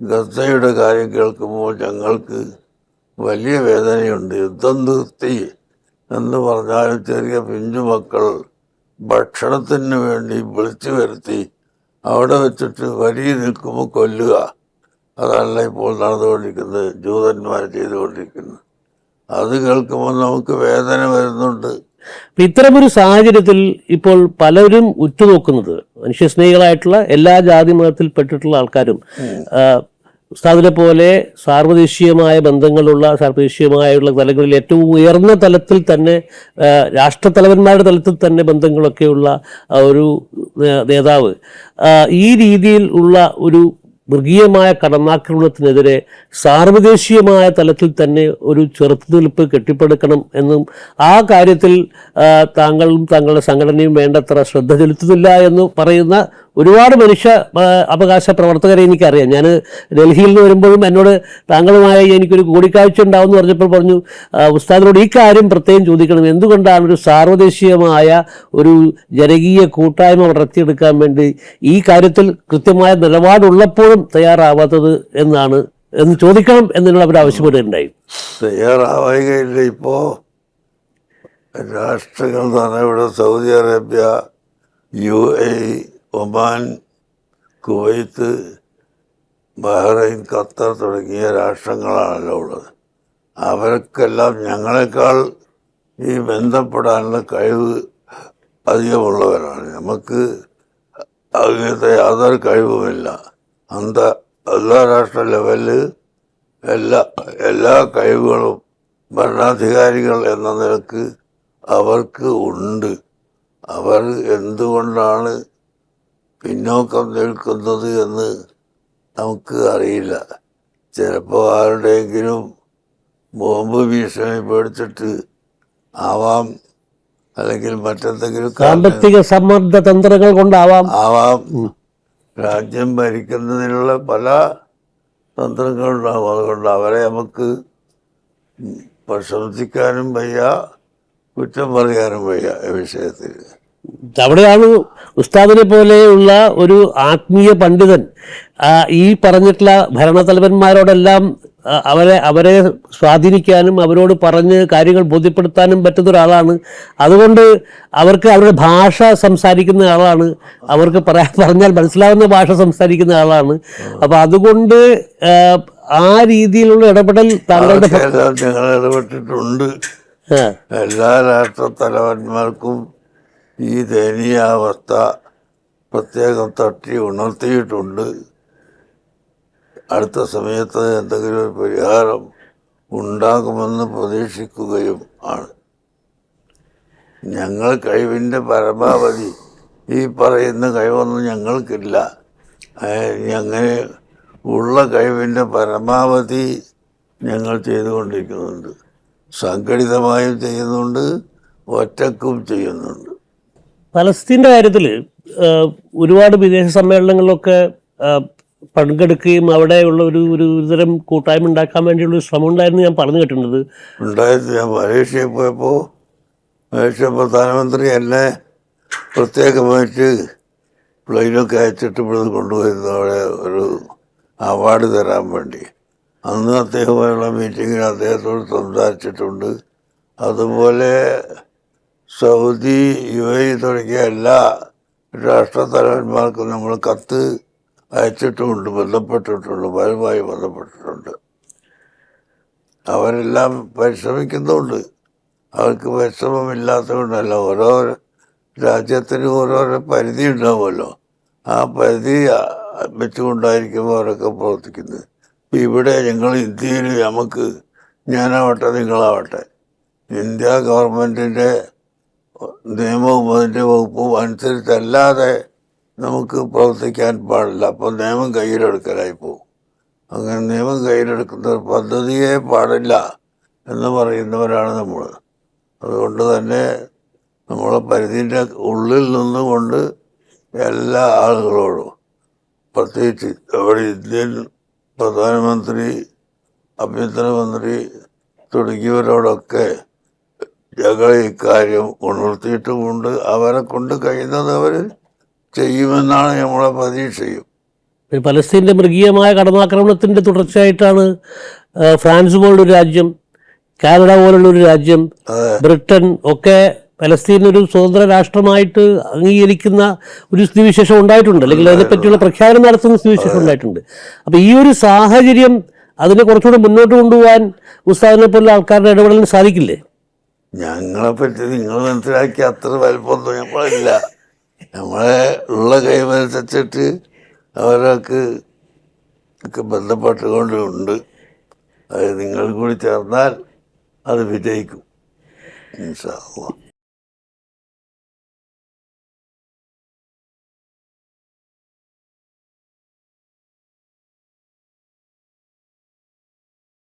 ഗസയുടെ കാര്യം കേൾക്കുമ്പോൾ ഞങ്ങൾക്ക് വലിയ വേദനയുണ്ട്. യുദ്ധം നിർത്തി എന്ന് പറഞ്ഞാലും ചെറിയ പിഞ്ചു മക്കൾ ഭക്ഷണത്തിന് വേണ്ടി വിളിച്ചു വരുത്തി അവിടെ വെച്ചിട്ട് വരി നിൽക്കുമ്പോൾ കൊല്ലുക. അതല്ല ഇപ്പോൾ നടന്നുകൊണ്ടിരിക്കുന്നത്. ജൂതന്മാർ ചെയ്തുകൊണ്ടിരിക്കുന്നത്. അത് കേൾക്കുമ്പോൾ നമുക്ക് വേദന വരുന്നുണ്ട്. ഇത്തരമൊരു സാഹചര്യത്തിൽ ഇപ്പോൾ പലരും ഉറ്റുനോക്കുന്നത് മനുഷ്യസ്നേഹികളായിട്ടുള്ള എല്ലാ ജാതി മതത്തിൽപ്പെട്ടിട്ടുള്ള ആൾക്കാരും ഉസ്താദിനെ പോലെ സാർവദേശീയമായ ബന്ധങ്ങളുള്ള സാർവദേശീയമായുള്ള തലങ്ങളിൽ ഏറ്റവും ഉയർന്ന തലത്തിൽ തന്നെ രാഷ്ട്രത്തലവന്മാരുടെ തലത്തിൽ തന്നെ ബന്ധങ്ങളൊക്കെയുള്ള ഒരു നേതാവ്. ഈ രീതിയിൽ ഉള്ള ഒരു മൃഗീയമായ കടന്നാക്രമണത്തിനെതിരെ സാർവദേശീയമായ തലത്തിൽ തന്നെ ഒരു ചെറുത്തുനിൽപ്പ് കെട്ടിപ്പടുക്കണം എന്നും ആ കാര്യത്തിൽ താങ്കളും താങ്കളുടെ സംഘടനയും വേണ്ടത്ര ശ്രദ്ധ ചെലുത്തുന്നില്ല എന്ന് പറയുന്ന ഒരുപാട് മനുഷ്യ അവകാശ പ്രവർത്തകരെ എനിക്കറിയാം. ഞാൻ ഡൽഹിയിൽ നിന്ന് വരുമ്പോഴും എന്നോട് താങ്കളുമായി എനിക്കൊരു കൂടിക്കാഴ്ച ഉണ്ടാവും എന്ന് പറഞ്ഞപ്പോൾ പറഞ്ഞു ഉസ്താദിനോട് ഈ കാര്യം പ്രത്യേകം ചോദിക്കണം. എന്തുകൊണ്ടാണ് ഒരു സാർവദേശീയമായ ഒരു ജനകീയ കൂട്ടായ്മ വളർത്തിയെടുക്കാൻ വേണ്ടി ഈ കാര്യത്തിൽ കൃത്യമായ നിലപാടുള്ളപ്പോഴും തയ്യാറാവാത്തത് എന്നാണ്? എന്ന് ചോദിക്കണം എന്നുള്ള അവർ ആവശ്യപ്പെടുകയുണ്ടായി തയ്യാറാവുകയില്ല. ഇപ്പോൾ രാഷ്ട്രങ്ങൾ തന്നെ ഇവിടെ Saudi Arabia U A Oman Kuwait Bahrain Qatar തുടങ്ങിയ രാഷ്ട്രങ്ങളാണല്ലോ ഉള്ളത്. അവർക്കെല്ലാം ഞങ്ങളെക്കാൾ ഈ ബന്ധപ്പെടാനുള്ള കഴിവ് അധികമുള്ളവരാണ്. നമുക്ക് അങ്ങനത്തെ യാതൊരു കഴിവുമില്ല. അന്ത അന്താരാഷ്ട്ര ലെവലിൽ എല്ലാ എല്ലാ കഴിവുകളും ഭരണാധികാരികൾ എന്ന നിലയ്ക്ക് അവർക്ക് ഉണ്ട്. അവർ എന്തുകൊണ്ടാണ് പിന്നോക്കം നിൽക്കുന്നത് എന്ന് നമുക്ക് അറിയില്ല. ചിലപ്പോൾ ആരുടെയെങ്കിലും ബോംബ് ഭീഷണി പേടിച്ചിട്ട് ആവാം. അല്ലെങ്കിൽ മറ്റെന്തെങ്കിലും സാമ്പത്തിക സമ്മർദ്ദ തന്ത്രങ്ങൾ കൊണ്ടാവാം. ആവാം. രാജ്യം ഭരിക്കുന്നതിനുള്ള പല തന്ത്രങ്ങളുണ്ടാവും അതുകൊണ്ട് അവരെ നമുക്ക് പ്രശംസിക്കാനും വയ്യ കുറ്റം പറയാനും വയ്യ ഈ വിഷയത്തിൽ. അവിടെയാണ് ഉസ്താദിനെ പോലെയുള്ള ഒരു ആത്മീയ പണ്ഡിതൻ ഈ പറഞ്ഞിട്ടുള്ള ഭരണതലവന്മാരോടെല്ലാം അവരെ അവരെ സ്വാധീനിക്കാനും അവരോട് പറഞ്ഞ് കാര്യങ്ങൾ ബോധ്യപ്പെടുത്താനും പറ്റുന്ന ഒരാളാണ് അതുകൊണ്ട് അവർക്ക് അവരുടെ ഭാഷ സംസാരിക്കുന്ന ആളാണ്. അവർക്ക് പറയാൻ പറഞ്ഞാൽ മനസ്സിലാവുന്ന ഭാഷ സംസാരിക്കുന്ന ആളാണ്. അപ്പോൾ അതുകൊണ്ട് ആ, രീതിയിലുള്ള ഇടപെടൽ താങ്കളുടെ ഇടപെട്ടിട്ടുണ്ട്. എല്ലാ രാഷ്ട്ര തലവന്മാർക്കും ഈ ദയനീയാവസ്ഥ പ്രത്യേകം തട്ടി ഉണർത്തിയിട്ടുണ്ട്. അടുത്ത സമയത്ത് എന്തെങ്കിലും ഒരു പരിഹാരം ഉണ്ടാകുമെന്ന് പ്രതീക്ഷിക്കുകയും ആണ്. ഞങ്ങൾ കഴിവിന്റെ പരമാവധി ഈ പറയുന്ന കഴിവൊന്നും ഞങ്ങൾക്കില്ല. അങ്ങനെ ഉള്ള കഴിവിന്റെ പരമാവധി ഞങ്ങൾ ചെയ്തുകൊണ്ടിരിക്കുന്നുണ്ട്. സംഘടിതമായും ചെയ്യുന്നുണ്ട് ഒറ്റക്കും ചെയ്യുന്നുണ്ട്. പലസ്തീന്റെ കാര്യത്തിൽ ഒരുപാട് വിദേശ സമ്മേളനങ്ങളിലൊക്കെ പങ്കെടുക്കുകയും അവിടെയുള്ള ഒരു ഒരു ഒരുതരം കൂട്ടായ്മ ഉണ്ടാക്കാൻ വേണ്ടിയുള്ള ഒരു ശ്രമം ഉണ്ടായിരുന്നു ഞാൻ പറഞ്ഞു കേട്ടിട്ടുണ്ട്. ഉണ്ടായിരുന്നു. ഞാൻ മലേഷ്യയിൽ പോയപ്പോൾ മലേഷ്യ പ്രധാനമന്ത്രി എന്നെ പ്രത്യേകമായിട്ട് പ്ലെയിനൊക്കെ അയച്ചിട്ട് ഇവിടുന്ന് കൊണ്ടുപോയിരുന്നു. അവിടെ ഒരു അവാർഡ് തരാൻ വേണ്ടി. അന്ന് അദ്ദേഹമായുള്ള മീറ്റിങ്ങിൽ അദ്ദേഹത്തോട് സംസാരിച്ചിട്ടുണ്ട്. അതുപോലെ സൗദി യു എ തുടങ്ങിയ എല്ലാ രാഷ്ട്രത്തലവന്മാർക്കും നമ്മൾ കത്ത് അയച്ചിട്ടുമുണ്ട് ബന്ധപ്പെട്ടിട്ടുണ്ട് പരമായി ബന്ധപ്പെട്ടിട്ടുണ്ട്. അവരെല്ലാം പരിശ്രമിക്കുന്നുണ്ട് അവർക്ക് പരിശ്രമമില്ലാത്തതുകൊണ്ടല്ല ഓരോ രാജ്യത്തിന് ഓരോരോ പരിധി ഉണ്ടാവുമല്ലോ. ആ പരിധി വെച്ചുകൊണ്ടായിരിക്കും അവരൊക്കെ പ്രവർത്തിക്കുന്നത്. ഇപ്പം ഇവിടെ ഞങ്ങൾ ഇന്ത്യയിൽ നമുക്ക് ഞാനാവട്ടെ നിങ്ങളാവട്ടെ ഇന്ത്യ ഗവൺമെന്റിന്റെ നിയമവും അതിന്റെ വകുപ്പും അനുസരിച്ചല്ലാതെ നമുക്ക് പ്രവർത്തിക്കാൻ പാടില്ല. അപ്പോൾ നിയമം കയ്യിലെടുക്കലായി പോകും അങ്ങനെ നിയമം കയ്യിലെടുക്കുന്ന ഒരു പദ്ധതിയെ പാടില്ല എന്ന് പറയുന്നവരാണ് നമ്മൾ അതുകൊണ്ട് തന്നെ നമ്മളെ പരിധിന്റെ ഉള്ളിൽ നിന്നുകൊണ്ട് എല്ലാ ആളുകളോടും പ്രത്യേകിച്ച് അവിടെ ഇന്ത്യൻ പ്രധാനമന്ത്രി ആഭ്യന്തരമന്ത്രി തുടങ്ങിയവരോടൊക്കെ ഞങ്ങൾ ഇക്കാര്യം ഉണർത്തിയിട്ടുമുണ്ട്. അവരെ കൊണ്ട് കഴിയുന്നത് അവർ ചെയ്യുമെന്നാണ് നമ്മളെ പ്രതീക്ഷയും. പലസ്തീന്റെ മൃഗീയമായ കടന്നാക്രമണത്തിന്റെ തുടർച്ചയായിട്ടാണ് ഫ്രാൻസ് പോലുള്ളൊരു രാജ്യം കാനഡ പോലുള്ളൊരു രാജ്യം ബ്രിട്ടൻ ഒക്കെ പലസ്തീൻ ഒരു സ്വതന്ത്ര രാഷ്ട്രമായിട്ട് അംഗീകരിക്കുന്ന ഒരു സ്ഥിതിവിശേഷം ഉണ്ടായിട്ടുണ്ട്. അല്ലെങ്കിൽ അതിനെപ്പറ്റിയുള്ള പ്രഖ്യാപനം നടത്തുന്ന സ്ഥിതിവിശേഷം ഉണ്ടായിട്ടുണ്ട്. അപ്പോൾ ഈ ഒരു സാഹചര്യം അതിനെ കുറച്ചുകൂടെ മുന്നോട്ട് കൊണ്ടുപോകാൻ ഉസ്താദിനെ പോലുള്ള ആൾക്കാരുടെ ഇടപെടലിന് സാധിക്കില്ലേ? ഞങ്ങളെ പറ്റി നിങ്ങൾ മനസ്സിലാക്കി അത്ര വലുപ്പമൊന്നും ഞങ്ങളില്ല നമ്മളെ ഉള്ള കൈമനുസരിച്ചിട്ട് അവരൊക്കെ ഒക്കെ ബന്ധപ്പെട്ടുകൊണ്ടുണ്ട് അത് നിങ്ങൾ കൂടി ചേർന്നാൽ അത് വിജയിക്കും. ഇൻഷാ അള്ളാ.